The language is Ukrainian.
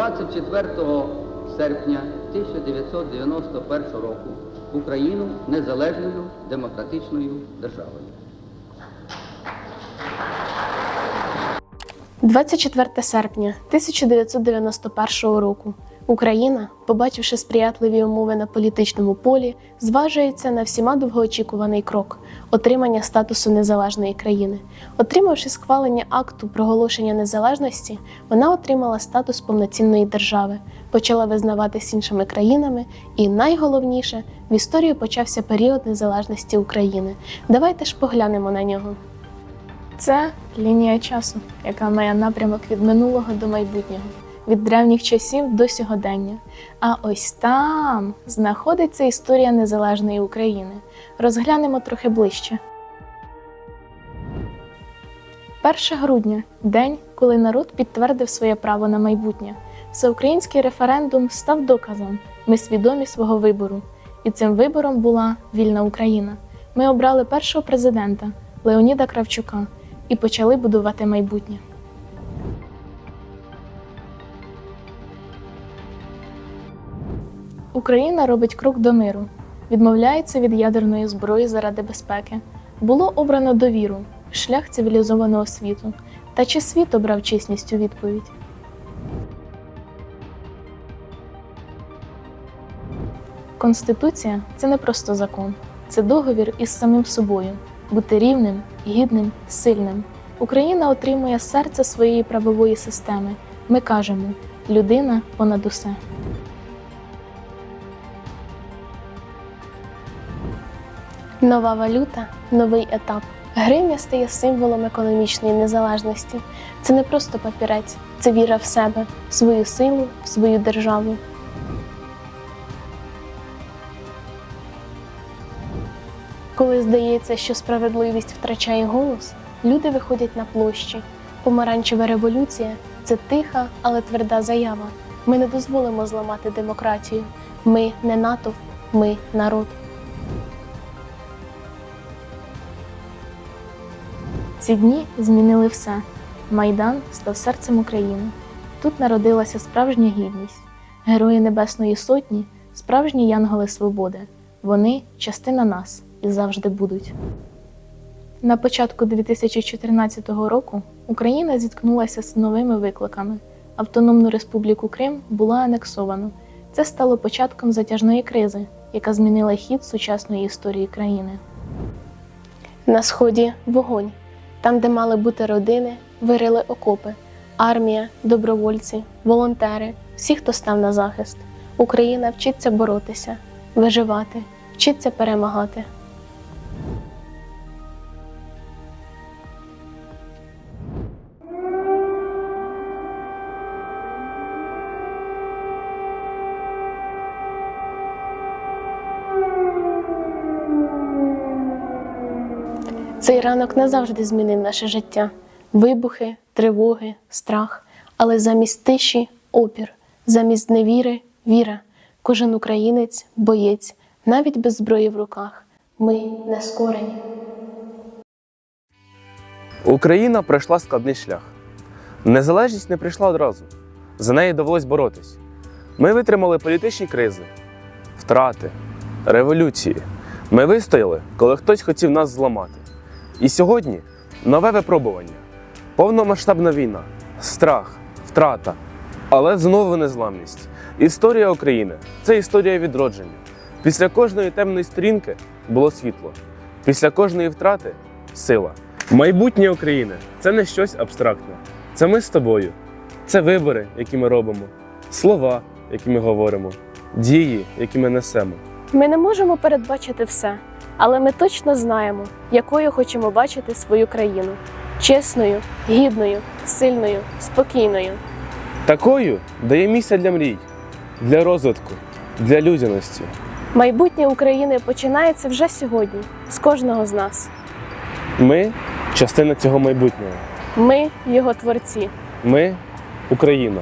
24 серпня 1991 року Україну незалежною демократичною державою. 24 серпня 1991 року Україна, побачивши сприятливі умови на політичному полі, зважується на всіма довгоочікуваний крок отримання статусу незалежної країни. Отримавши схвалення акту проголошення незалежності, вона отримала статус повноцінної держави, почала визнаватись іншими країнами, і найголовніше в історії почався період незалежності України. Давайте ж поглянемо на нього. Це лінія часу, яка має напрямок від минулого до майбутнього, від древніх часів до сьогодення. А ось там знаходиться історія незалежної України. Розглянемо трохи ближче. 1 грудня день, коли народ підтвердив своє право на майбутнє. Всеукраїнський референдум став доказом. Ми свідомі свого вибору. І цим вибором була вільна Україна. Ми обрали першого президента Леоніда Кравчука і почали будувати майбутнє. Україна робить крок до миру, відмовляється від ядерної зброї заради безпеки. Було обрано довіру, шлях цивілізованого світу. Та чи світ обрав чесність у відповідь? Конституція це не просто закон, це договір із самим собою бути рівним, гідним, сильним. Україна отримує серце своєї правової системи. Ми кажемо людина понад усе. Нова валюта новий етап. Гривня стає символом економічної незалежності. Це не просто папірець, це віра в себе, в свою силу, в свою державу. Коли здається, що справедливість втрачає голос, люди виходять на площі. Помаранчева революція це тиха, але тверда заява. Ми не дозволимо зламати демократію. Ми не натовп, ми народ. Ці дні змінили все. Майдан став серцем України. Тут народилася справжня гідність. Герої Небесної Сотні справжні янголи свободи. Вони частина нас і завжди будуть. На початку 2014 року Україна зіткнулася з новими викликами. Автономну Республіку Крим було анексовано. Це стало початком затяжної кризи, яка змінила хід сучасної історії країни. На сході вогонь. Там, де мали бути родини, вирили окопи, армія, добровольці, волонтери, всі, хто став на захист. Україна вчиться боротися, виживати, вчиться перемагати. Цей ранок назавжди змінив наше життя. Вибухи, тривоги, страх. Але замість тиші опір, замість невіри віра. Кожен українець, боєць, навіть без зброї в руках. Ми не скорені. Україна пройшла складний шлях. Незалежність не прийшла одразу. За неї довелось боротись. Ми витримали політичні кризи, втрати, революції. Ми вистояли, коли хтось хотів нас зламати. І сьогодні нове випробування, повномасштабна війна, страх, втрата, але знову незламність. Історія України це історія відродження. Після кожної темної сторінки було світло, після кожної втрати сила. Майбутнє України це не щось абстрактне. Це ми з тобою. Це вибори, які ми робимо, слова, які ми говоримо, дії, які ми несемо. Ми не можемо передбачити все, але ми точно знаємо, якою хочемо бачити свою країну: чесною, гідною, сильною, спокійною. Такою дає місце для мрій, для розвитку, для людяності. Майбутнє України починається вже сьогодні, з кожного з нас. Ми частина цього майбутнього. Ми його творці. Ми Україна.